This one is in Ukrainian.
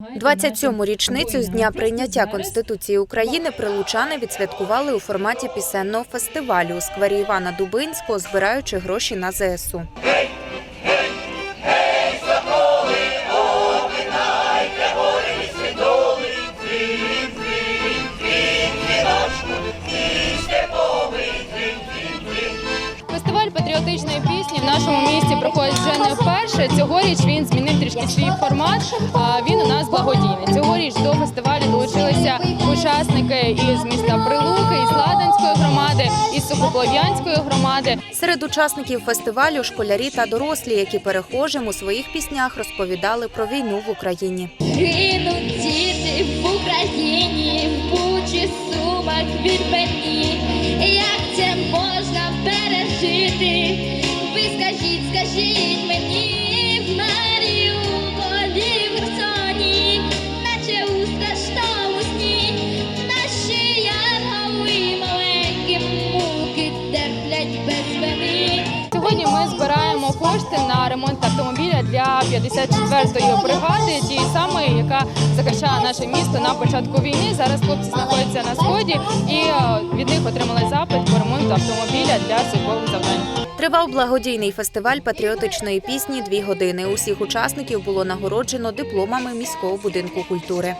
27-му річницю з дня прийняття Конституції України прилучани відсвяткували у форматі пісенного фестивалю у сквері Івана Дубинського, збираючи гроші на ЗСУ. Фестиваль патріотичної пісні в нашому місті проходить вперше. Цьогоріч він змінив трішки свій формат. а Він у нас благодійний. Цьогоріч до фестивалю долучилися учасники із міста Прилуки, із Ладанської громади, із Сухоплав'янської громади. Серед учасників фестивалю школярі та дорослі, які перехожим у своїх піснях розповідали про війну в Україні. Гинуть діти в Україні, в Бучі, Сумах, Вірпені. Як це можна пережити? Ви скажіть, скажіть мені, Сьогодні ми збираємо кошти на ремонт автомобіля для 54-ї бригади, тієї самої, яка захищала наше місто на початку війни. Зараз хлопці знаходяться на сході і е, від них отримали запит по ремонту автомобіля для службових завдань. Тривав благодійний фестиваль патріотичної пісні дві години. Усіх учасників було нагороджено дипломами міського будинку культури.